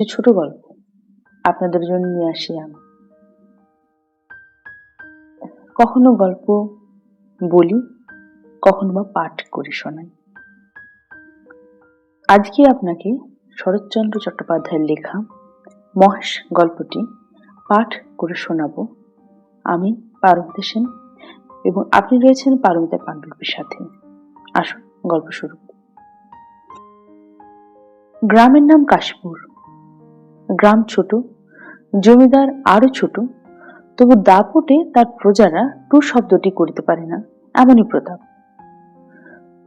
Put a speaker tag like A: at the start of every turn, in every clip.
A: একটি ছোট গল্প আপনাদের জন্য নিয়ে আসি আমি। কখনো গল্প বলি, কখনো বা পাঠ করে শোনাই। আজকে আপনাকে শরৎচন্দ্র চট্টোপাধ্যায়ের লেখা মহেশ গল্পটি পাঠ করে শোনাবো। আমি পারমিতা সেন এবং আপনি রয়েছেন পারমিতা পাণ্ডুলিপির সাথে। আসুন, গল্প শুরু গ্রামের নাম কাশপুর। গ্রাম ছোট, জমিদার আরও ছোট, তবু দাপটে তার প্রজারা টু শব্দটি করিতে পারে না, এমনই প্রতাপ।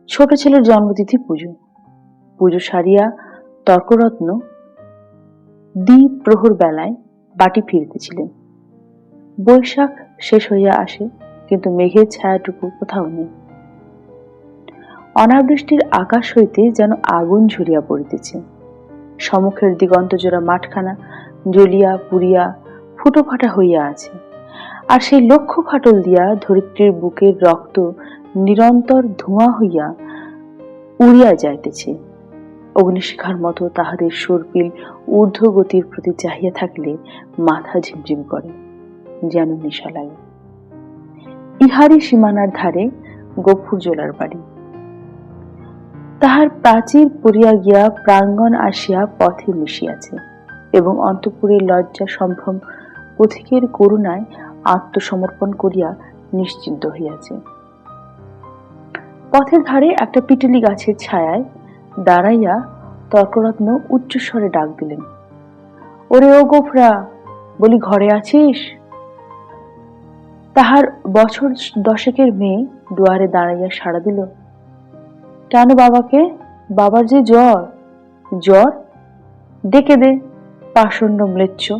A: ছোট ছেলের জন্মতিথি পুজো। পুজো সারিয়া তর্করত্ন দ্বীপ প্রহর বেলায় বাটি ফিরিতেছিলেন। বৈশাখ শেষ হইয়া আসে, কিন্তু মেঘের ছায়াটুকু কোথাও নেই। অনাবৃষ্টির আকাশ হইতে যেন আগুন ঝরিয়া পড়িতেছে। সমুখের দিগন্ত জোড়া মাঠখানা জ্বলিয়া পুড়িয়া ফুটো ফাটা হইয়া আছে। আর সেই লক্ষ্য ফাটল দিয়া ধরিত্রীর বুকের রক্ত নিরন্তর ধোঁয়া হইয়া উড়িয়া যাইতেছে। অগ্নিশিখার মতো তাহাদের সর্পিল ঊর্ধ্বগতির প্রতি চাহিয়া থাকলে মাথা ঝিমঝিম করে, যেন নেশা লাগে। ইহারি সীমানার ধারে গফুর জোলার বাড়ি। তাহার প্রাচীর পড়িয়া গিয়া প্রাঙ্গণ আসিয়া পথে মিশিয়াছে এবং অন্তপুরের লজ্জা সম্ভ্রম পথিকের করুণায় আত্মসমর্পণ করিয়া নিশ্চিন্ত হইয়াছে। পথের ধারে একটা পিটুলি গাছের ছায়ায় দাঁড়াইয়া তর্করত্ন উচ্চস্বরে ডাক দিলেন, ওরে ও গোফরা, বলি ঘরে আছিস? তাহার বছর দশেকের মেয়ে দুয়ারে দাঁড়াইয়া সাড়া দিল কেন বাবাকে? বাবার যে জ্বর। জ্বর? ডেকে দে, পাষণ্ড ম্লেচ্ছ।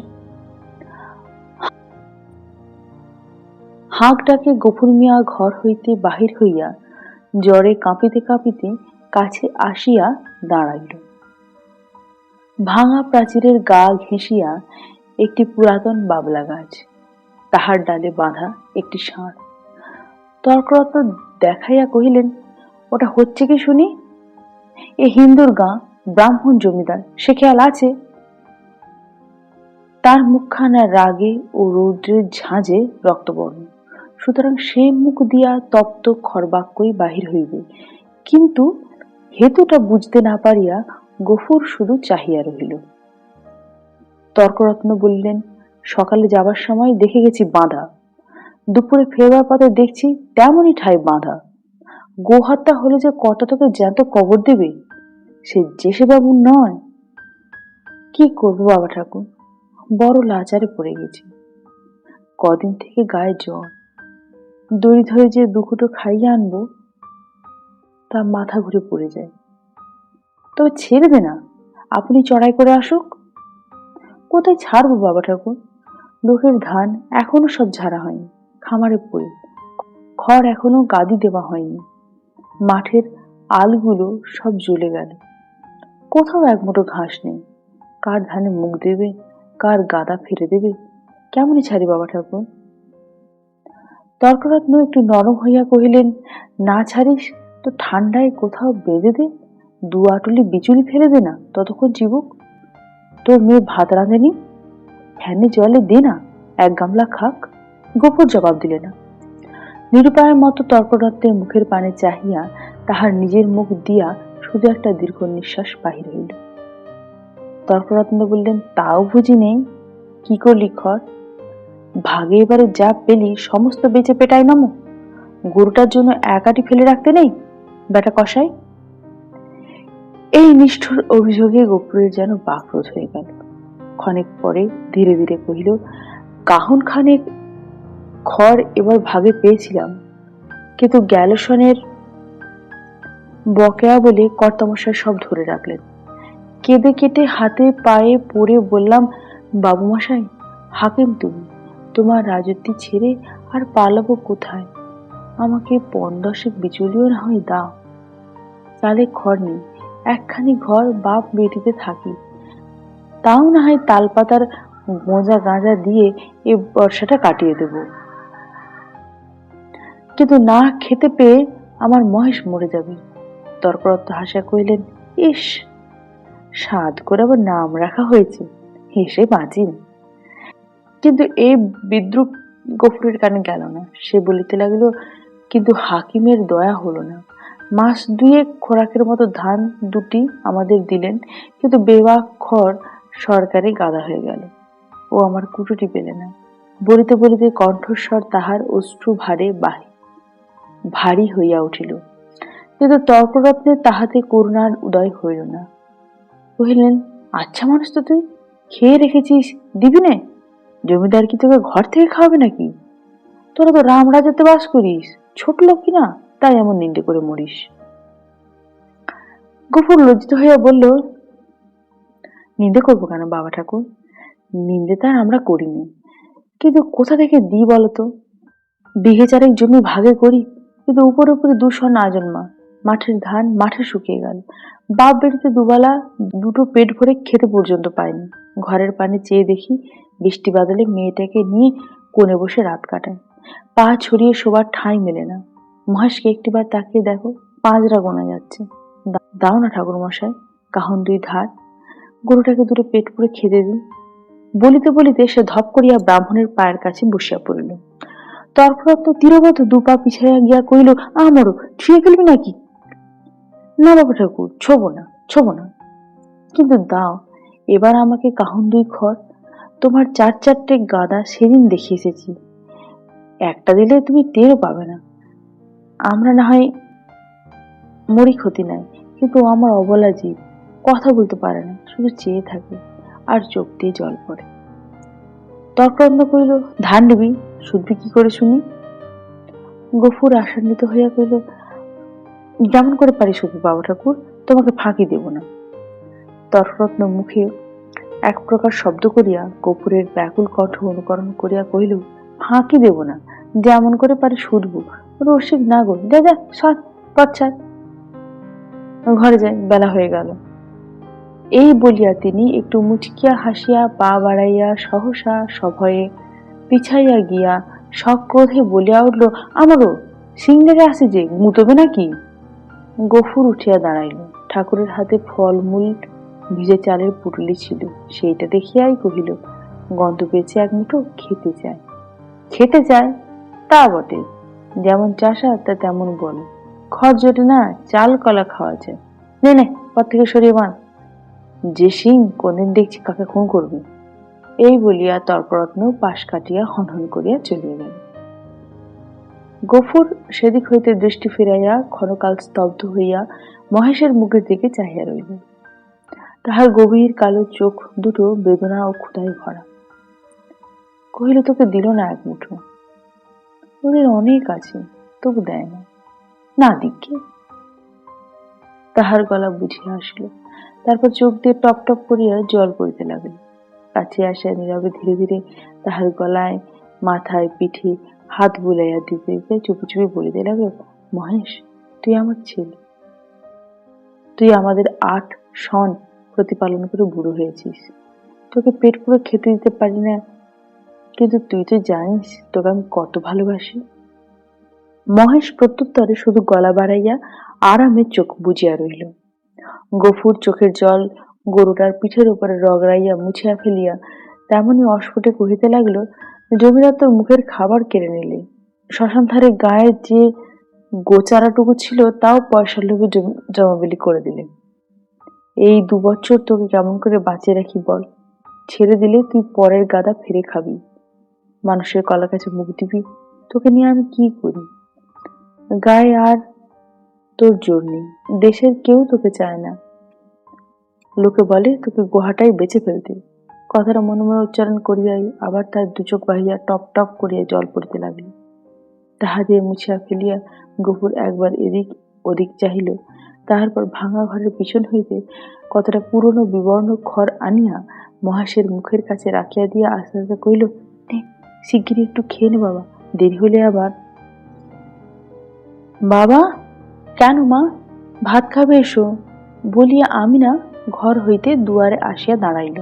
A: হাঁক ডাকে গফুর মিয়া ঘর হইতে বাহির হইয়া জ্বরে কাঁপিতে কাঁপিতে কাছে আসিয়া দাঁড়াইল। ভাঙা প্রাচীরের গা ঘেঁষিয়া একটি পুরাতন বাবলা গাছ, তাহার ডালে বাঁধা একটি ষাঁড়। তর্করত্ন দেখাইয়া কহিলেন ওটা হচ্ছে কি শুনি? এ হিন্দুর গাঁ ব্রাহ্মণ জমিদার, সে খেয়াল আছে? তার মুখখানা রাগে ও রৌদ্রের ঝাঁঝে রক্তবর্ণ। সুতরাং সে মুখ দিয়া তপ্ত খরবাক্যই বাহির হইবে। কিন্তু হেতুটা বুঝতে না পারিয়া গফুর শুধু চাহিয়া রহিল। তর্করত্ন বললেন, সকালে যাবার সময় দেখে গেছি বাঁধা। দুপুরে ফেরবার পথে দেখছি তেমনই ঠাই বাঁধা। গোহত্যা হলে যে কত তোকে জ্যান্ত কবর দেবে, সে জেসে বাবু নয়। কি করব বাবা ঠাকুর? বড় লাচারে পড়ে গেছি। কদিন থেকে গায়ে জ্বর। দড়ি ধরে যে দুকুটো খাইয়ে আনব, তা মাথা ঘুরে পড়ে যায়। তবে ছেড়ে না, আপনি চড়াই করে আসুক। কোথায় ছাড়বো বাবা ঠাকুর? লোকের ধান এখনও সব ঝাড়া হয়নি, খামারে পড়ে। খড় এখনও গাদি দেওয়া হয়নি। মাঠের আলগুলো সব জ্বলে গেল। কোথাও এক মুঠো ঘাস নেই। কার ধানে মুখ দেবে? কার গাদা ফেলে দেবে? কেমনই ছাড়ি বাবা ঠাকুর? তর্করত্ন একটু নরম হইয়া কহিলেন, না ছাড়িস, তো ঠান্ডায় কোথাও বেঁধে দে। দু আটুলি বিচুলি ফেলে দে না ততক্ষণ চিবুক। তোর মেয়ে ভাত রাঁধেনি? ফ্যানে জলে দে না, এক গামলা খাক। গোপর জবাব দিলে না। নিরুপায়ের মতো তর্করত্নের মুখের পানে চাহিয়া তাহার নিজের মুখ দিয়া শুধু একটা দীর্ঘ নিঃশ্বাস বাহির হইল। তর্করত্ন বললেন, তাও বুঝি নেই। কি করলি খর? ভাগে এবারে যা পেলি সমস্ত বেঁচে পেটাই নামো। গরুটার জন্য একাটি ফেলে রাখতে নেই বেটা কষাই এই নিষ্ঠুর অভিযোগে গোপুরের যেন বাকরোধ হয়ে গেল। ক্ষণেক পরে ধীরে ধীরে কহিল কাহন খানেক খড় এবার ভাগে পেয়েছিলাম। কিন্তু গ্যালসনের বকেয়া বলে কর্তামশাই সব ধরে রাখলেন। কেঁদে কেটে হাতে পায়ে পড়ে বললাম বাবু মশাই হাকিম তুমি, তোমার রাজত্বি ছেড়ে আর পালাবো কোথায়? আমাকে পন্দশেক বিচলিও না হয়, দাও। তাহলে ঘর নেই, একখানি ঘর বাপ বেটিতে থাকি। তাও না হয় তালপাতার গোঁজা গাঁজা দিয়ে এ বর্ষাটা কাটিয়ে দেব। কিন্তু না খেতে পেয়ে আমার মহেশ মরে যাবে। তর্করত্ব হাসা কহিলেন, ইস, স্বাদ করে আবার নাম রাখা হয়েছে, হেসে বাঁচিন কিন্তু এই বিদ্রুপ গফুরের কানে গেল না। সে বলিতে লাগল, কিন্তু হাকিমের দয়া হলো না। মাস দুয়েক খোরাকের মতো ধান দুটি আমাদের দিলেন, কিন্তু বেবাক্ষর সরকারি গাদা হয়ে গেল। ও আমার কুটুটি পেলে না। বলিতে বলিতে কণ্ঠস্বর তাহার অশ্রু ভারে বাহি ভারী হইয়া উঠিল। কিন্তু তর্করত্নে তাহাতে করুণার উদয় হইল না। কহিলেন আচ্ছা মানুষ তো তুই, খেয়ে রেখেছিস দিবি নে জমিদার কি তোকে ঘর থেকে খাওয়াবে নাকি? তোরা তো রাম রাজাতে বাস করিস, ছোট লোক কি না, তাই এমন নিন্দে করে মরিস। গফুর লজ্জিত হইয়া বলল, নিন্দে করব কেন বাবা ঠাকুর? নিন্দে তার আমরা করিনি। কিন্তু কোথা থেকে দিই বলতো বিঘে চারেক জমি ভাগে করি কিন্তু উপরে উপরে দূষণ আজন্মা মাঠের ধান, মাঠে শুকিয়ে গেল। বাপ বেড়িতে দুবেলা দুটো পেট ভরে খেতে পর্যন্ত পায়নি। ঘরের পানে চেয়ে দেখি বৃষ্টি বাদলে মেয়েটাকে নিয়ে কোণে বসে রাত কাটায়। পা ছড়িয়ে শোবার ঠাঁই মেলে না। মহেশকে একটিবার তাকিয়ে দেখো পাঁচরা গোনা যাচ্ছে। দাও না ঠাকুর মশাই কাহন দুই ধার। গরুটাকে দুটো পেট পুরে খেতে দিন। বলিতে বলিতে সে ধপ করিয়া ব্রাহ্মণের পায়ের কাছে বসিয়া পড়িল। তর্করত্ন তীরবত দুপা পিছাইয়া গিয়া কহিল, আমারও, ছুঁয়ে ফেলবি নাকি? না বাবা ঠাকুর, ছোবো না ছোবো না। কিন্তু দাও, এবার আমাকে কাহন দুই খড় তোমার চার চারটে গাদা সেদিন দেখে এসেছি। একটা দিলে তুমি টেরও পাবে না। আমরা না হয় মরি ক্ষতি নাই, কিন্তু আমার অবলা জীব, কথা বলতে পারে না, শুধু চেয়ে থাকে, আর চোখ দিয়ে জল পড়ে। তর্কান্ত কইল ধান নিবি শুধবি কি করে শুনি? গফুর আশান্বিত হইয়া কইল যেমন করে পারি শুধু বাবা ঠাকুর, তোমাকে ফাঁকি দেব না। তর্করত্ন মুখে এক প্রকার শব্দ করিয়া গফুরের ব্যাকুল কণ্ঠ অনুকরণ করিয়া কহিল, ফাঁকি দেব না, যেমন করে পারি শুধবো। রসিক না গো, যা যা, সর পচ্ছায় ঘরে যাই, বেলা হয়ে গেল। এই বলিয়া তিনি একটু মুচকিয়া হাসিয়া পা বাড়াইয়া সহসা সভয়ে পিছাইয়া গিয়া সক্রোধে বলিয়া উঠল, আমারও সিংড়ে আসে যে, মুতবে নাকি? গফুর উঠিয়া দাঁড়াইল। ঠাকুরের হাতে ফলমূল ভিজে চালের পুটলি ছিল। সেইটা দেখিয়াই কহিল, গন্ধ পেয়েছে এক মুঠো, খেতে চায়। খেতে চায়? তা বটে। যেমন চাষা, তা তেমন বলে খড় জোটে না, চাল, কলা খাওয়া যায়। নে পর থেকে সরিয়ে বান। যে সিং কোনদিন দেখছি কাকে খুন করবে। এই বলিয়া তর্করত্ন পাশ কাটিয়া হনহন করিয়া চলিয়া গেল গফুর সেদিক হইতে দৃষ্টি ফিরাইয়া ক্ষণকাল স্তব্ধ হইয়া মহেশের মুখের দিকে চাহিয়া রইল তাহার গভীর কালো চোখ দুটো বেদনা ও ক্ষুধায় ভরা। কহিল, তোকে দিল না এক মুঠো। ওদের অনেক আছে, তবু দেয় না। না দিকে তাহার গলা বুঝিয়া আসিল। তারপর চোখ দিয়ে টপ টপ করিয়া জল পড়িতে লাগল। কাছে আসিয়া নীরবে ধীরে ধীরে তাহার গলায়, মাথায় পিঠে হাত বুলাইয়া দিতে দিতে চুপি চুপি বলিতে লাগল, মহেশ, তুই আমার ছেলে। তুই আমাদের আট সন প্রতিপালন করে বুড়ো হয়েছিস। তোকে পেট পুরো খেতে দিতে পারি না। কিন্তু তুই তো জানিস তোকে আমি কত ভালোবাসি। মহেশ প্রত্যুত্তরে শুধু গলা বাড়াইয়া আরামে চোখ বুঝিয়া রইল। গফুর চোখের জল গরুটার পিঠের উপরে রগড়াইয়া মুছিয়া ফেলিয়া তেমনই অস্ফুটে কহিতে লাগল, জমিদার তোর মুখের খাবার কেড়ে নিলে। শ্মশান ধারে গায়ের যে গোচারাটুকু ছিল, তাও পয়সার লোভে জম- জমাবেলি করে দিলে। এই দু বছর তোকে কেমন করে বাঁচিয়ে রাখি বল। ছেড়ে দিলে তুই পরের গাদা ফিরে খাবি। মানুষের কলা কাছে মুখ দিবি তোকে নিয়ে আমি কি করি? গায়ে আর তোর জোর নেই। দেশের কেউ তোকে চায় না। লোকে বলে, তোকে গুহাটাই বেঁচে ফেলতে। কথাটা মনে মনে উচ্চারণ করিয়াই আবার তার দুচোখ বাহিয়া টপ টপ করিয়া জল পড়িতে লাগিল। তাহা দিয়ে মুছিয়া ফেলিয়া গফুর একবার এদিক ওদিক চাহিল। তাহার পর ভাঙা ঘরের পিছন হইতে কতটা পুরনো বিবর্ণ খড় আনিয়া মহাশের মুখের কাছে রাখিয়া দিয়া আস্তে আস্তে কইল নে, শিগগিরই একটু খেয়ে নে বাবা, দেরি হলে আবার। বাবা, কেন মা? ভাত খাবে এসো, বলিয়া আমি না ঘর হইতে দুয়ারে আসিয়া দাঁড়াইল।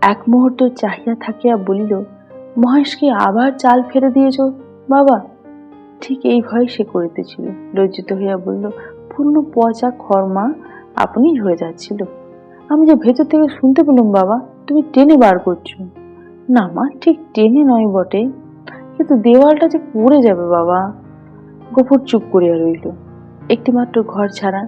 A: এক মুহূর্ত চাহিয়া থাকিয়া বলিল মহেশকে আবার চাল ফেলে দিয়েছ? বাবা। ঠিক এই ভয় সে করিতেছিল। লজ্জিত হইয়া বলল, পূর্ণ পচা খরমা আপনি ঝরে যাচ্ছিল। আমি যে ভেতর থেকে শুনতে পেলাম বাবা, তুমি টেনে বার করছ। না মা, ঠিক টেনে নয় বটে। কিন্তু দেওয়ালটা যে পড়ে যাবে বাবা। গোপুর চুপ করিয়া রইল। একটি মাত্র ঘর ছাড়া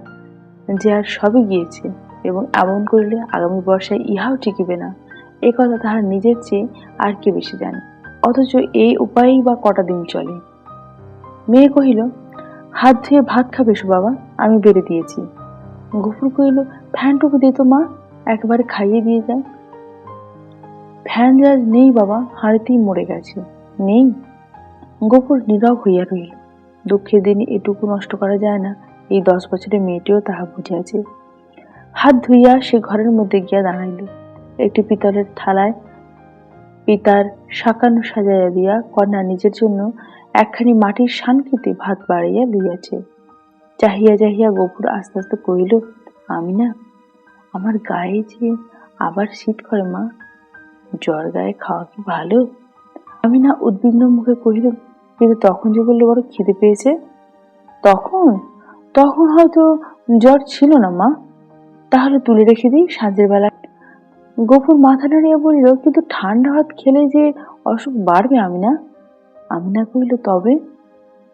A: যে আর সবে গিয়েছে। এবং এমন করিলে আগামী বর্ষায় ইহাও টিকিবে না। এ কথা তাহার নিজের চেয়ে আর কে বেশি জানে? অথচ এই উপায়েই বা কটা দিন চলে? মেয়ে কহিল, হাত ধুয়ে ভাত খাবে বাবা, আমি বেড়ে দিয়েছি। গফুর কহিল, ফ্যানটুকু দে তো মা, একবারে খাইয়ে দিয়ে যায় ফ্যান যা নেই বাবা, হাড়িতেই মরে গেছে। নেই? গফুর নীরব হইয়া রইল। দুঃখের দিনে এটুকু নষ্ট করা যায় না। এই দশ বছরের মেয়েটিও তাহা বুঝিয়াছে। হাত ধুইয়া সে ঘরের মধ্যে গিয়া দাঁড়াইল। একটি পিতলের থালায় পিতার সাকান্ন সাজাইয়া দিয়া কন্যা নিজের জন্য একখানি মাটির শানকৃতি ভাত বাড়াইয়া লইয়াছে। চাহিয়া চাহিয়া গোপুর আস্তে আস্তে কহিল, আমি না, আমার গায়ে যে আবার শীত করে মা, জ্বর গায়ে খাওয়া কি ভালো? আমি না উদ্বিগ্ন মুখে কহিল, কিন্তু তখন যে বলল বড় খিদে পেয়েছে? তখন? তখন হয়তো জ্বর ছিল না মা। তাহলে তুলে রেখে দিই সাঁঝের বেলা গফুর মাথা নাড়িয়া বলল, কিন্তু ঠান্ডা ভাত খেলে যে অসুখ বাড়বে আমি না আমি না কহিল, তবে?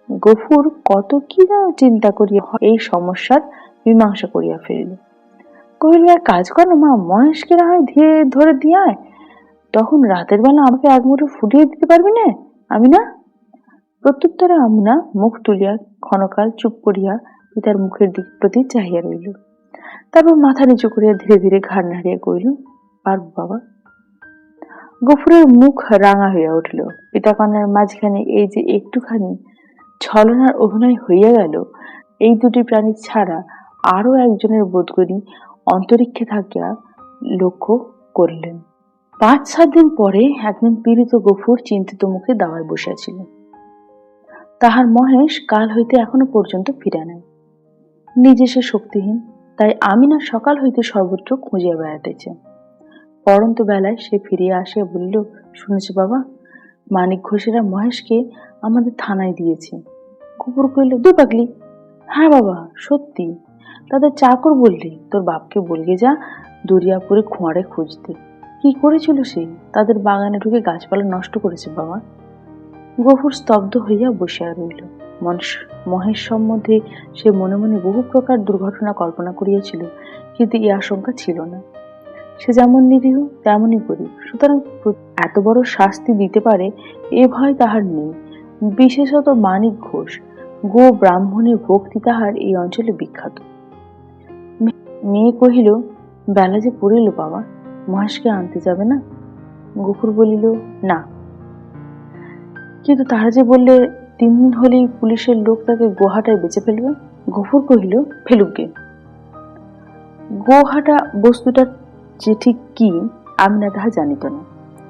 A: গফুর কত কি না চিন্তা করিয়া এই সমস্যার মীমাংসা করিয়া ফেলিল। কহিল, এক কাজ কর মা, মহেশকে না হয় ধীরে ধরে দিয়ে তখন রাতের বেলা আমাকে এক মুঠো ফুটিয়ে দিতে পারবি না আমি না প্রত্যুত্তরে আমনা মুখ তুলিয়া ক্ষণকাল চুপ করিয়া পিতার মুখের দিক প্রতি চাহিয়া রইল। তারপর মাথা নিচু করিয়া ধীরে ধীরে ঘাড় নাড়িয়া কইল পারব বাবা? গফুরের মুখ রাঙা হইয়া উঠিল। পিতাকন্যার মাঝখানে এই যে একটুখানি ছলনার অভিনয় হইয়া গেল, এই দুটি প্রাণী ছাড়া আরও একজনের বোধকরি অন্তরিক্ষে থাকিয়া লক্ষ্য করলেন। পাঁচ, সাত দিন পরে একদিন পীড়িত গফুর চিন্তিত মুখে দাওয়ায় বসিয়াছিল। তাহার মহেশ কাল হইতে এখনও পর্যন্ত ফিরে নাই। নিজে সে শক্তিহীন তাই আমি না সকাল হইতে সর্বত্র খুঁজিয়া বেড়াতেছে পরন্ত বেলায় সে ফিরিয়া আসিয়া বলিল, শুনেছ বাবা, মানিক ঘোষেরা মহেশকে আমাদের থানায় দিয়েছে। কুকুর কইল দু পাগলি। হ্যাঁ বাবা, সত্যি। তাদের চাকর বললি, তোর বাপকে বলগে যা, দরিয়াপুরে খোঁয়ারে খুঁজতে। কি করেছিল সে? তাদের বাগানে ঢুকে গাছপালা নষ্ট করেছে বাবা। গফুর স্তব্ধ হইয়া বসিয়া রইল। মহেশ সম্বন্ধে সে মনে মনে বহু প্রকার দুর্ঘটনা কল্পনা করিয়াছিল, কিন্তু এই আশঙ্কা ছিল না। সে যেমন নিরীহ, তেমনই গরিব। সুতরাং এত বড় শাস্তি দিতে পারে এ ভয় তাহার নেই। বিশেষত মানিক ঘোষ, গো ব্রাহ্মণের ভক্তি তাহার এই অঞ্চলে বিখ্যাত। মেয়ে কহিল, বেলা যে পড়িল বাবা, মহেশকে আনতে যাবে না? গফুর বলিল, না। কিন্তু তারা যে বললে তিন দিন হলেই পুলিশের লোক তাকে গোহাটায় বেঁচে ফেলবে। গফুর কহিল ফেলুকগে গোহাটা বস্তুটা যে ঠিক কি, আমি না তাহা জানিত না।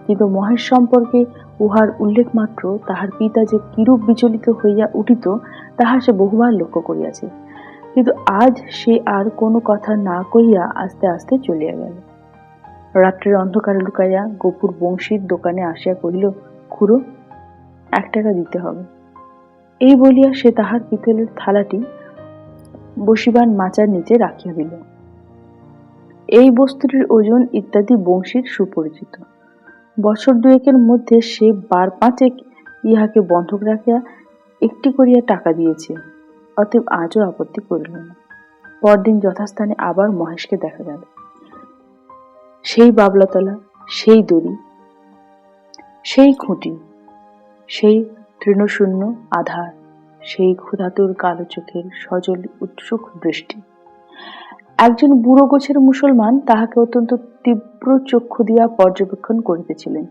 A: কিন্তু মহেশ সম্পর্কে উহার উল্লেখ মাত্র, তাহার পিতা যে কিরূপ বিচলিত হইয়া উঠিত, তাহা সে বহুবার লক্ষ্য করিয়াছে। কিন্তু আজ সে আর কোনো কথা না কহিয়া আস্তে আস্তে চলিয়া গেল। রাত্রের অন্ধকারে লুকাইয়া গোপুর বংশীর দোকানে আসিয়া কহিল, খুড়ো, এক টাকা দিতে হবে। এই বলিয়া সে তাহার পিতলের থালাটি বসিবান মাচার নিচে রাখিয়া দিল। এই বস্তুটির ওজন ইত্যাদি বংশীর সুপরিচিত। বছর দুয়েকের মধ্যে সে বার পাঁচেক ইহাকে বন্ধক রাখিয়া একটি করিয়া টাকা দিয়েছে, অতএব আজও আপত্তি করিল না। পরদিন যথাস্থানে আবার মহেশকে দেখা গেল। সেই বাবলাতলা, সেই দড়ি, সেই খুঁটি, সেই তৃণশূন্য আধার। সেই ক্ষুধাতুর কালো চোখের সজল উৎসুক দৃষ্টি। একজন বুড়ো গোছের মুসলমান তাহাকে অত্যন্ত তীব্র চক্ষু দিয়া পর্যবেক্ষণ করিতেছিলেন।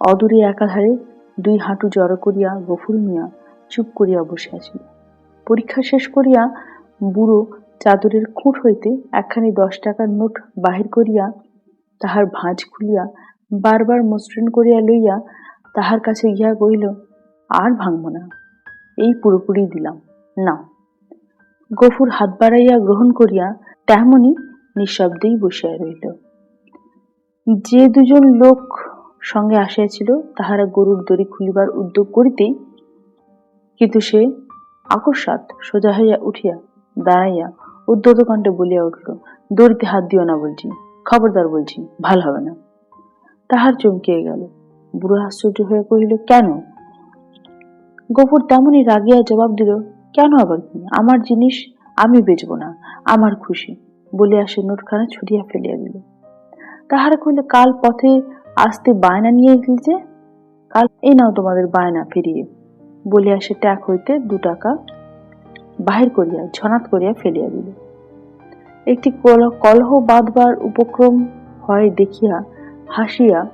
A: অদূরে একাধারে দুই হাঁটু জড়ো করিয়া গফুর মিয়া চুপ করিয়া বসিয়াছিল পরীক্ষা শেষ করিয়া বুড়ো চাদরের খুঁট হইতে একখানি দশ টাকার নোট বাহির করিয়া তাহার ভাঁজ খুলিয়া বারবার মসৃণ করিয়া লইয়া তাহার কাছে গিয়া কহিল, আর ভাঙব না। এই পুরোপুরি দিলাম। না গফুর হাত বাড়াইয়া গ্রহণ করিয়া তেমনি নিঃশব্দেই বসিয়া রইল যে দুজন লোক সঙ্গে আসিয়াছিল, তাহারা গরুর দড়ি খুলিবার উদ্যোগ করিতেই কিন্তু সে আকস্মাৎ সোজা হইয়া উঠিয়া দাঁড়াইয়া উদ্যত কণ্ঠে বলিয়া উঠিল, দড়িতে হাত দিও না বলছি, খবরদার বলছি, ভালো হবে না। তাহার চমকিয়ে গেল। বুড়ো আশ্চর্য হয়ে কহিল, কেন? গোপুর তেমনই রাগিয়া জবাব দিল, কেন আবার কি? আমার জিনিস আমি বেচবো না, আমার খুশি বলিয়া সে নোটখানা ছুটিয়া ফেলিয়া দিল। তাহারা কহিল, কাল পথে আসতে বায়না নিয়ে গেল যে? কাল এই নাও তোমাদের বায়না ফিরিয়ে বলিয়া সে ট্যাক হইতে দু টাকা বাহির করিয়া ঝনাত করিয়া ফেলিয়া দিল। একটি কল- কলহ বাঁধবার উপক্রম হয় দেখিয়া হাসিয়া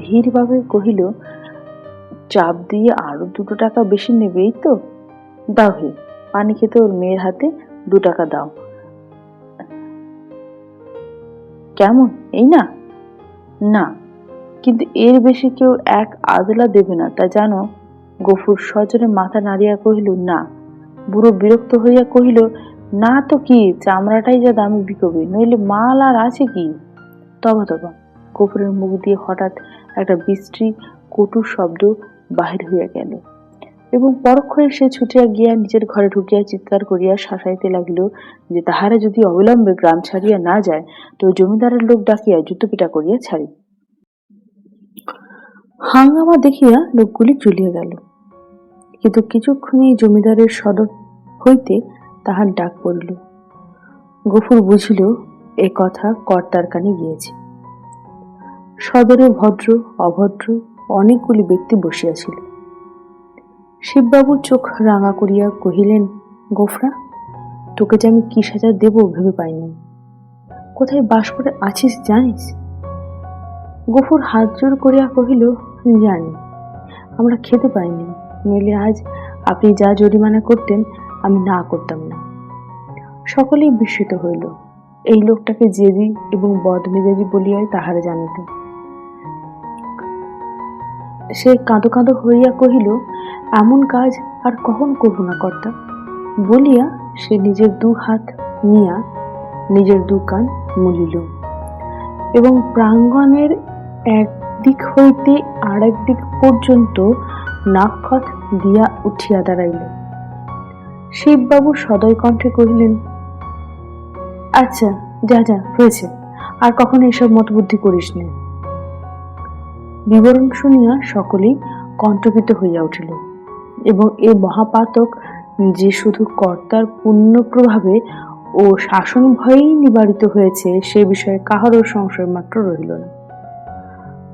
A: ধীরভাবে কহিল, চাপ দিয়ে আরও দুটো টাকা বেশি নেবেই তো? দাও হে, পানি খেতে ওর মেয়ের হাতে দু টাকা দাও। কেমন? এই না? না, কিন্তু এর বেশি কেউ এক আদলা দেবে না, তা জানো? গফুর সজনে মাথা নাড়িয়া কহিল, না। বুড়ো বিরক্ত হইয়া কহিল, না তো কি, চামড়াটাই যা দামি বিকবি, নইলে মাল আর আছে কি? তবা তবা। গফুরের মুখ দিয়ে হঠাৎ একটা বিশ্রী, কটু শব্দ বাহির হইয়া গেল। এবং পরক্ষণে সে ছুটিয়া গিয়া নিজের ঘরে ঢুকিয়া চিৎকার করিয়া শাসাইতে লাগিল যে তাহারা যদি অবিলম্বে গ্রাম ছাড়িয়া না যায়, তো জমিদারের লোক ডাকিয়া জুতোপিটা করিয়া ছাড়ি। হাঙ্গামা দেখিয়া লোকগুলি চলিয়া গেল। কিন্তু কিছুক্ষণেই জমিদারের সদর হইতে তাহার ডাক পড়িল। গফুর বুঝিল, এ কথা কর্তার কানে গিয়েছে। সদরে ভদ্র, অভদ্র অনেকগুলি ব্যক্তি বসিয়াছিল। শিববাবু চোখ রাঙা করিয়া কহিলেন, গোফরা, তোকে যে আমি কি সাজা দেব ভেবে পাইনি কোথায় বাস করে আছিস জানিস? গফুর হাত জোর করিয়া কহিল, জানি, আমরা খেতে পাইনি। নইলে আজ আপনি যা জরিমানা করতেন, আমি না করতাম না। সকলেই বিস্মিত হইল। এই লোকটাকে জেদি এবং বদমেজাজি বলিয়াই তাহারা জানিত। সে কাঁদো কাঁদো হইয়া কহিল, এমন কাজ আর কখন করব না কর্তা? বলিয়া সে নিজের দু হাত নিয়া নিজের দু কান মুলিল। এবং প্রাঙ্গণের এক দিক হইতে আর এক দিক পর্যন্ত নাক্ষত দিয়া উঠিয়া দাঁড়াইল। শিববাবু সদয় কণ্ঠে কহিলেন আচ্ছা যা যা, হয়েছে। আর কখনো এসব মতবুদ্ধি করিস না বিবরণ শুনিয়া সকলেই কণ্ঠকিত হইয়া উঠিল এবং এ মহাপাতক যে শুধু কর্তার পুণ্য প্রভাবে ও শাসন ভয়েই নিবারিত হয়েছে, সে বিষয়ে কাহারও সংশয় মাত্র রহিল না।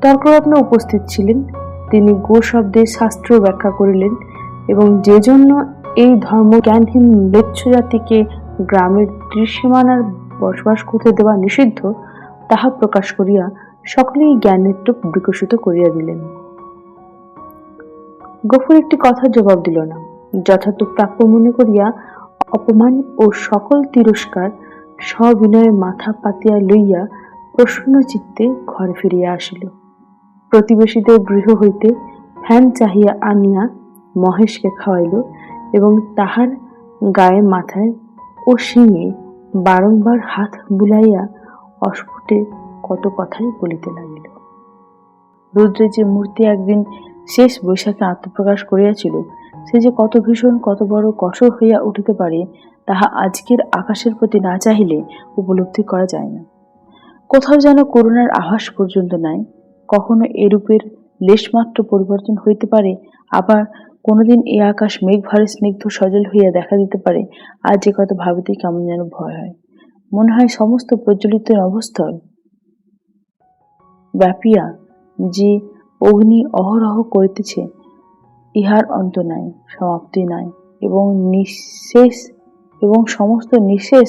A: তর্করত্ন উপস্থিত ছিলেন, তিনি গো শব্দের শাস্ত্র ব্যাখ্যা করিলেন এবং যে জন্য এই ধর্ম জ্ঞানহীন ম্লেচ্ছ জাতিকে গ্রামের ত্রিসীমানার বসবাস করতে দেওয়া নিষিদ্ধ, তাহা প্রকাশ করিয়া সকলেই জ্ঞানেত্র বিকশিত করিয়া দিলেন। গফুর একটি কথার জবাব দিল না। যথার্থ প্রাপ্য মনে করিয়া অপমান ও সকল তিরস্কার সবিনয়ে মাথা পাতিয়া লইয়া প্রসন্ন চিত্তে ঘরে ফিরিয়া আসিল। প্রতিবেশীদের গৃহ হইতে ফ্যান চাহিয়া আনিয়া মহেশকে খাওয়াইল এবং তাহার গায়ে মাথায় ও শিঙে বারংবার হাত বুলাইয়া অস্ফুটে কত কথাই বলিতে লাগিল। রুদ্রের যে মূর্তি একদিন শেষ বৈশাখে আত্মপ্রকাশ করিয়াছিল, সে যে কত ভীষণ, কত বড় কঠোর হইয়া উঠিতে পারে, তাহা আজকের আকাশের প্রতি না চাহিলে উপলব্ধি করা যায় না। কোথাও যেন করুণার আভাস পর্যন্ত নাই, কখনো এরূপের লেশমাত্র পরিবর্তন হইতে পারে, আবার কোনোদিন এ আকাশ মেঘ ভারে স্নিগ্ধ সজল হইয়া দেখা দিতে পারে, আর যে কথা ভাবিতে কেমন যেন ভয় হয়। মনে হয় সমস্ত প্রজ্বলিত অবস্থল ব্যাপিয়া যে অগ্নি অহরহ করিতেছে, ইহার অন্ত নাই, সমাপ্তি নাই এবং নিঃশেষ এবং সমস্ত নিঃশেষ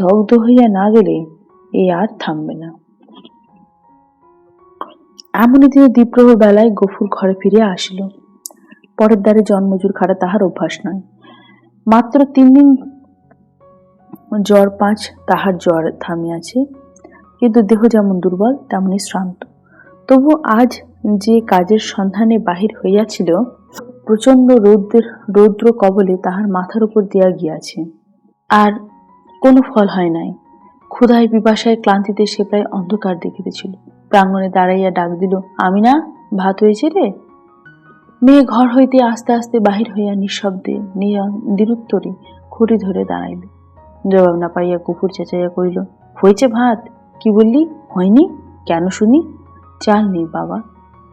A: দগ্ধ হইয়া না গেলে এই আর থামবে না। এমনই দিনে দ্বীপ্রহর বেলায় গফুর ঘরে ফিরিয়া আসিল। পরের দ্বারে জন্মজুর খাটা তাহার অভ্যাস নয়। মাত্র তিন দিন জ্বর পাঁচ তাহার জ্বর থামিয়াছে। কিন্তু দেহ যেমন দুর্বল, তেমনি শ্রান্ত। তবু আজ যে কাজের সন্ধানে বাহির হইয়াছিল প্রচণ্ড রৌদ্রের, রৌদ্র কবলে তাহার মাথার উপর দিয়া গিয়াছে। আর কোনো ফল হয় নাই। ক্ষুধায় পিপাসায় ক্লান্তিতে সে প্রায় অন্ধকার দেখিতেছিল। প্রাঙ্গণে দাঁড়াইয়া ডাক দিল আমি না ভাত হয়েছে রে? মেয়ে ঘর হইতে আস্তে আস্তে বাহির হইয়া নিঃশব্দে নিরুত্তরে খুঁটি ধরে দাঁড়াইল। জবাব না পাইয়া কুকুর চেঁচাইয়া কইল হয়েছে ভাত? কি বললি? হয়নি? কেন শুনি? চাল নেই বাবা।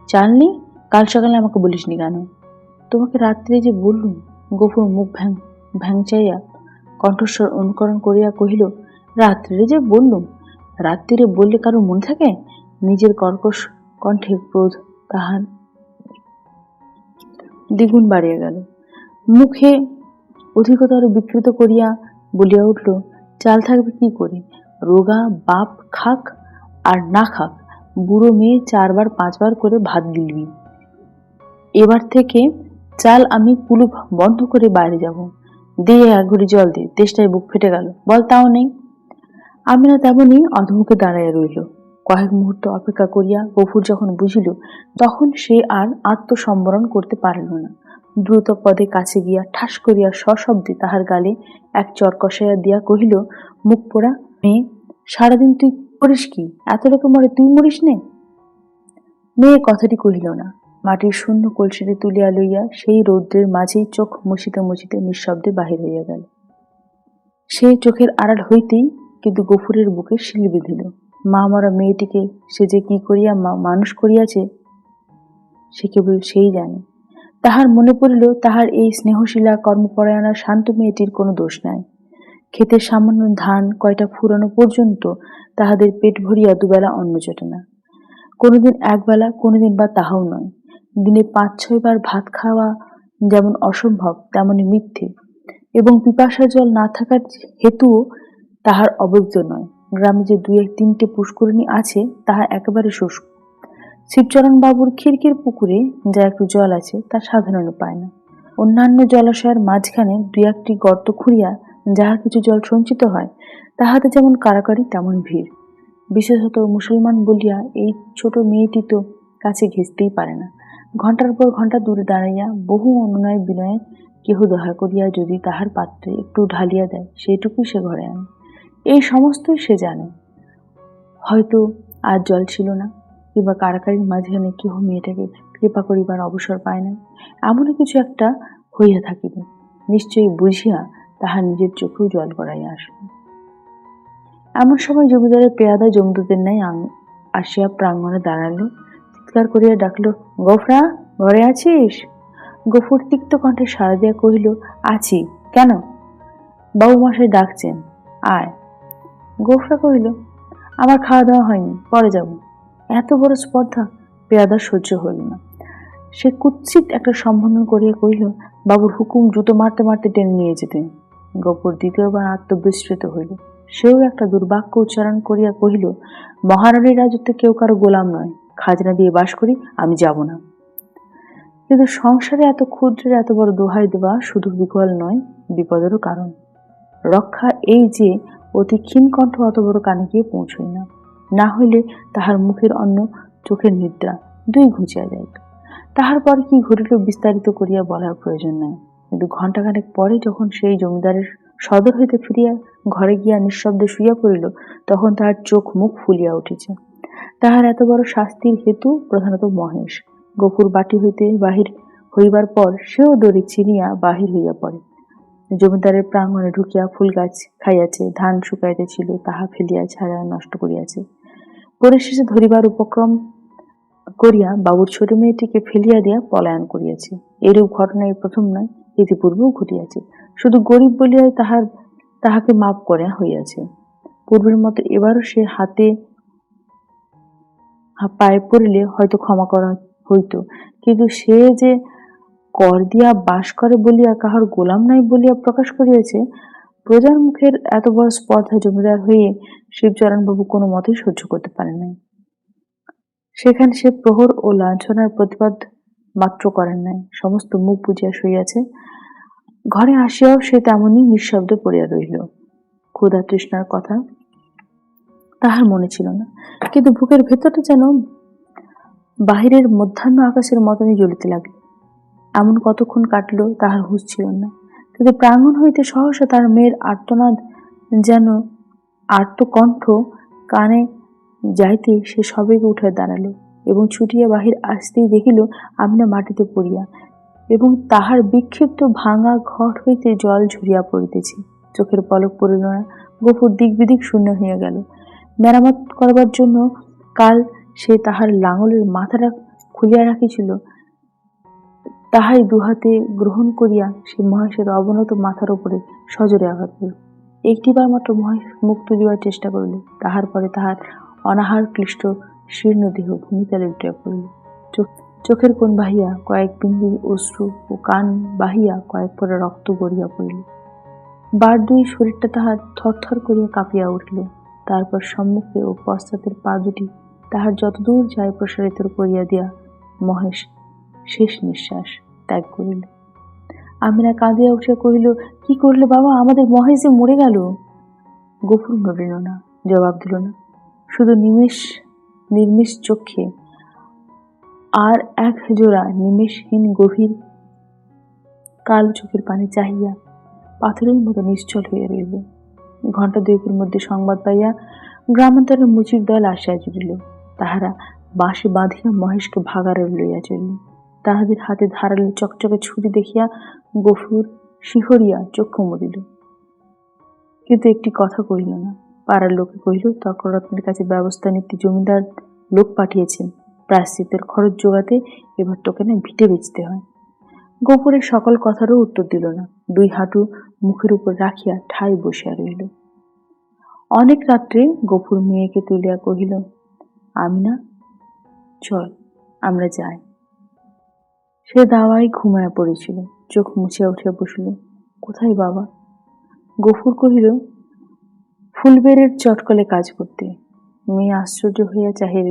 A: চাল নেই? কাল সকালে আমাকে বলিসনি কেন? তোমাকে রাত্রে যে বললুম গোপুর মুখ ভ্যাং ভ্যাংচাইয়া কণ্ঠস্বর অনুকরণ করিয়া কহিল, রাত্রে যে বললুম, রাত্রিরে বললে কারও মনে থাকে? নিজের কর্কশ কণ্ঠে ক্রোধ তাহার দ্বিগুণ বাড়িয়া গেল। মুখে অধিকতর বিকৃত করিয়া বলিয়া উঠল, চাল থাকবে কি করে? রোগা, বাপ খাক আর না খাক, বুড়ো মেয়ে চারবার, পাঁচবার করে ভাত গিলবি। এবার থেকে চাল আমি কুলু বন্ধ করে বাইরে যাব। দিয়ে এক ঘড়ি জল দে তেষ্টায় বুক ফেটে গেল। বল, তাও নেই। আমি না তেমনই অধমুখে দাঁড়াইয়া রইল। কয়েক মুহূর্ত অপেক্ষা করিয়া গফুর যখন বুঝিল, তখন সে আর আত্মসম্বরণ করতে পারিল না। দ্রুত পদে কাছে গিয়া ঠাস করিয়া সশব্দে তাহার গালে এক চর কষাইয়া দিয়া কহিল, মুখ পোড়া মেয়ে সারাদিন তুই করিস কি? এত লোকে মরে তুই মরিস নে? মেয়ে কথাটি কহিল না। মাটির শূন্য কলসিটি তুলিয়া লইয়া সেই রৌদ্রের মাঝেই চোখ মুছিতে মুছিতে নিঃশব্দে বাহির হইয়া গেল। সে চোখের আড়াল হইতেই কিন্তু গফুরের বুকে শিল বিঁধিল। মা মরা মেয়েটিকে সে যে কি করিয়া মানুষ করিয়াছে, সে কেবল সেই জানে। তাহার মনে পড়িল, তাহার এই স্নেহশীলা কর্মপরায়ণা শান্ত মেয়েটির কোনো দোষ নাই। ক্ষেতের সামান্য ধান কয়টা ফুরানো পর্যন্ত তাহাদের পেট ভরিয়া দুবেলা অন্ন জোটে না। কোনোদিন একবেলা, কোনোদিন বা তাহাও নয়। দিনে পাঁচ ছয়বার ভাত খাওয়া যেমন অসম্ভব তেমনি মিথ্যে। এবং পিপাসা জল না থাকার হেতুও তাহার অবৈধ নয়। গ্রামে যে দুই এক তিনটে পুষ্করিণী আছে, তাহা একেবারে শুষ্ক। শিবচরণ বাবুর খিড়কির পুকুরে যা একটু জল আছে, তা সাধারণ পায় না। অন্যান্য জলাশয়ের মাঝখানে দুই একটি গর্ত খুঁড়িয়া যাহা কিছু জল সঞ্চিত হয়, তাহাতে যেমন কারাকারি, তেমন ভিড়। বিশেষত মুসলমান বলিয়া এই ছোট মেয়েটি তো কাছে ঘেঁচতেই পারে না। ঘণ্টার পর ঘণ্টা দূরে দাঁড়াইয়া বহু অনুনয় বিনয়ে কেহ দয়া করিয়া যদি তাহার পাত্রে একটু ঢালিয়া দেয়, সেইটুকুই সে ঘরে আনে। এই সমস্তই সে জানে। হয়তো আর জল ছিল না, কিংবা কারাকারির মাঝখানে কেহ মেয়েটাকে কৃপা করিবার অবসর পায় না এমনই কিছু একটা হইয়া থাকিবে। নিশ্চয়ই বুঝিয়া তাহার নিজের চোখেও জল গড়াইয়া আসবে এমন সময় জমিদারের পেয়াদা জমদুদের ন্যায় আসিয়া প্রাঙ্গণে দাঁড়াল চিৎকার করিয়া ডাকলো, গোফরা, ঘরে আছিস? গফুর তিক্ত কণ্ঠে সাড়া দিয়া কহিল, আছি, কেন? বাবু মশাই ডাকছেন, আয়। গোফরা কহিল, আমার খাওয়া দাওয়া হয়নি, পরে যাব। এত বড় স্পর্ধা পেয়াদার সহ্য হইল না। সে কুৎসিত একটা সম্বোধন করিয়া কহিল, বাবুর হুকুম জুতো মারতে মারতে টেনে নিয়ে যেতেন গপুর দ্বিতীয়বার আত্মবিস্মৃত হইল। সেও একটা দুর্বাক্য উচ্চারণ করিয়া কহিল, মহারানীর রাজত্বে কেউ কারও গোলাম নয়। খাজনা দিয়ে বাস করি, আমি যাব না। কিন্তু সংসারে এত ক্ষুদ্রের, এত বড় দোহাই দেওয়া শুধু বিকল নয়, বিপদেরও কারণ। রক্ষা এই যে, অতি ক্ষীণ কণ্ঠ অত বড় কানে গিয়ে পৌঁছই না। না হইলে তাহার মুখের অন্য চোখের নিদ্রা দুই ঘুচিয়া যাইত। তাহার পর কি ঘটিল বিস্তারিত করিয়া বলার প্রয়োজন নাই। কিন্তু ঘণ্টাখানেক পরে যখন সেই জমিদারের সদর হইতে ফিরিয়া ঘরে গিয়া নিঃশব্দে শুইয়া পড়িল, তখন তাহার চোখ মুখ ফুলিয়া উঠিছে। তাহার এত বড় শাস্তির হেতু প্রধানত মহেশ। গফুর বাটি হইতে বাহির হইবার পর সেও দড়ি চিনিয়া বাহির হইয়া পড়ে। জমিদারের প্রাঙ্গণে ঢুকিয়া ফুল গাছ খাইয়াছে, ধান শুকাইতেছিল, তাহা ফেলিয়া ছাড়া নষ্ট করিয়াছে। পরিশেষে ধরিবার উপক্রম করিয়া বাবুর ছোট মেয়েটিকে ফেলিয়া দিয়া পলায়ন করিয়াছে। এরূপ ঘটনা এই প্রথম নয় ইতিপূর্বেও ঘটিয়াছে। শুধু গরিব বলিয়া তাহার, তাহাকে মাপ করে হইয়াছে। পূর্বের মতো এবারও সে হাতে পায়ে পড়িলে হয়তো ক্ষমা করা হইত। কিন্তু সে যে কর দিয়া বাস করে বলিয়া কাহার গোলাম নাই বলিয়া প্রকাশ করিয়াছে, প্রজার মুখের এত বড় স্পর্ধা জমিদার হয়ে শিবচরণবাবু কোনো মতেই সহ্য করতে পারেন নাই। সেখানে সে প্রহর ও লাঞ্ছনার প্রতিবাদ মাত্র করেন নাই। সমস্ত মুখ বুঝিয়া শুইয়াছে। ঘরে আসিয়াও সে তেমনই নিঃশব্দে পড়িয়া রইল ক্ষুধা তৃষ্ণার কথা তাহার মনে ছিল না, কিন্তু বুকের ভেতরটা যেন বাহিরের মধ্যাহ্ন আকাশের মতনই জ্বলিতে লাগল। এমন কতক্ষণ কাটলো তাহার হুঁশ ছিল না, কিন্তু প্রাঙ্গণ হইতে সহসা তার মেয়ের আর্তনাদ যেন আর্তকণ্ঠ কানে যাইতে সে সবেগে উঠে দাঁড়াল এবং ছুটিয়া বাহির আসতেই দেখিল আমিনা মাটিতে পড়িয়া এবং তাহার বিক্ষিপ্ত ভাঙা ঘট হইতে জল ঝরিয়া পড়িতেছে। চোখের পলক পড়িল না গফুর দিক বিদিক শূন্য হইয়া গেল। মেরামত করবার জন্য কাল সে তাহার লাঙলের মাথাটা খুলিয়া রাখিছিল। তাহাই দুহাতে গ্রহণ করিয়া সে মহেশের অবনত মাথার উপরে সজোরে আঘাত করিল একটিবার মাত্র মহেশ মুখ তুলিবার চেষ্টা করিল। তাহার পরে তাহার অনাহার ক্লিষ্ট শীর্ণ দেহ ভূমিতলে উঠিয়া পড়িল। চোখ- চোখের কোণ বাহিয়া কয়েক বিন্দু অশ্রু ও কান বাহিয়া কয়েক পরে রক্ত গড়িয়া পড়িল। বার দুই শরীরটা তাহার থরথর করিয়া কাঁপিয়া উঠিল। তারপর সম্মুখে ও পশ্চাতের পা দুটি তাহার যতদূর যায় প্রসারিত করিয়া দিয়া মহেশ শেষ নিঃশ্বাস ত্যাগ করিল। আমিনা কাঁদিয়া উঠিয়া কহিল, কি করলে বাবা? আমাদের মহেশ যে মরে গেল? গফুর নড়িল না, জবাব দিল না। শুধু নিমেষ, নির্মিষ চক্ষে আর এক জোড়া নিমেষহীন গভীর কাল চোখের পানে চাহিয়া পাথরের মতো নিশ্চল হইয়া রইল। ঘণ্টা দুয়েকের মধ্যে সংবাদ পাইয়া গ্রামান্তরের মুচির দল আসিয়া জুড়িল। তাহারা বাঁশে বাঁধিয়া মহেশকে ভাগারে লইয়া চলিল। তাহাদের হাতে ধারালো চকচকে ছুরি দেখিয়া গফুর শিহরিয়া চক্ষু মরিল কিন্তু একটি কথা কহিল না। পাড়ার লোকে কহিল, তর্করত্নের কাছে ব্যবস্থা নিতে জমিদার লোক পাঠিয়েছেন। প্রায়শ্চিতের খরচ জোগাতে এবার তোকে না ভিটে বেচতে হয়। গোপুরের সকল কথারও উত্তর দিল না। দুই হাঁটু মুখের উপর রাখিয়া ঠাই বসিয়া রইল অনেক রাত্রে গফুর মেয়েকে তুলিয়া কহিল, আমি না, চল, আমরা যাই। সে দাওয়ায় ঘুমায়া পড়েছিল। চোখ মুছিয়া উঠিয়া বসিল, কোথায় বাবা? গফুর কহিল, ফুলবেড়ের চটকলে কাজ করতে। মেয়ে আশ্চর্য হইয়া চাহিয়া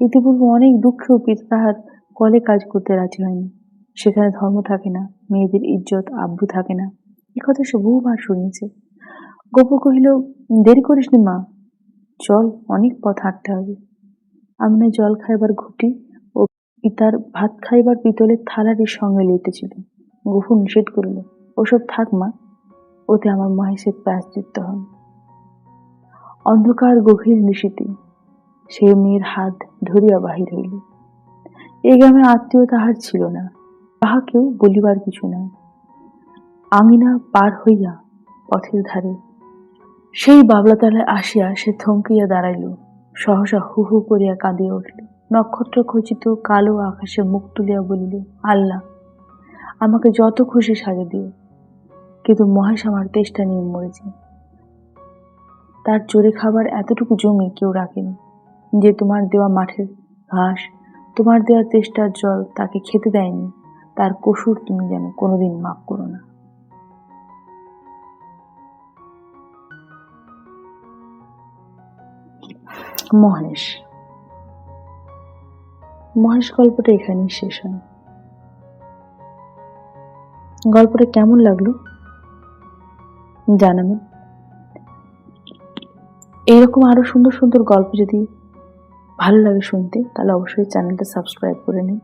A: ইতিপূর্বে অনেক দুঃখেও পিতা তাহার কলে কাজ করতে রাজি হয়নি। সেখানে ধর্ম থাকে না, মেয়েদের ইজ্জত আব্রু থাকে না। এ কথা সে বহুবার শুনিয়েছে। গপু কহিল, দেরি করিস নি মা। চল, অনেক পথ হাঁটতে হবে। আমি না জল খাইবার ঘুটি ও পিতার ভাত খাইবার পিতলের থালাটির সঙ্গে লইতেছিল। গফু নিষেধ করিল, ওসব থাক মা, ওতে আমার মহেশের প্রায়শ্চিত্ত হন অন্ধকার গভীর নিশীতে সে মেয়ের হাত ধরিয়া বাহির হইল। এই গ্রামে আত্মীয় তাহার ছিল না, তাহাকেও বলিবার কিছু নাই। আঙিনা পার হইয়া পথের ধারে, সেই বাবলাতলায় আসিয়া সে থমকিয়া দাঁড়াইল, সহসা হু হু করিয়া কাঁদিয়া উঠিল। নক্ষত্র খচিত কালো আকাশে মুখ তুলিয়া বলিল, আল্লাহ, আমাকে যত খুশি সাজা দিও, কিন্তু মহেশ আমার তেষ্টা নিয়ে মরেছে। তার চোরে খাবার এতটুকু জমি কেউ রাখেনি। যে তোমার দেওয়া মাঠের ঘাস, তোমার দেওয়া তেষ্টার জল তাকে খেতে দেয়নি। তার কসুর তুমি যেন কোনোদিন মাফ করো না। মহেশ। মহেশ, গল্পটা এখানেই শেষ হয়। গল্পটা কেমন লাগল? জানাবেন। এইরকম আরও সুন্দর সুন্দর গল্প যদি ভালো লাগে শুনতে, তাহলে অবশ্যই চ্যানেলটা সাবস্ক্রাইব করে নিন।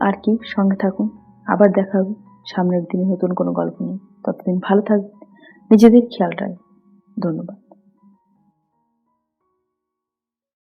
A: আর কি, সঙ্গে থাকুন। আবার দেখা হবে সামনের দিনে নতুন কোনো গল্প নেই ততদিন ভালো থাকবেন। নিজেদের খেয়াল রাখবেন। ধন্যবাদ।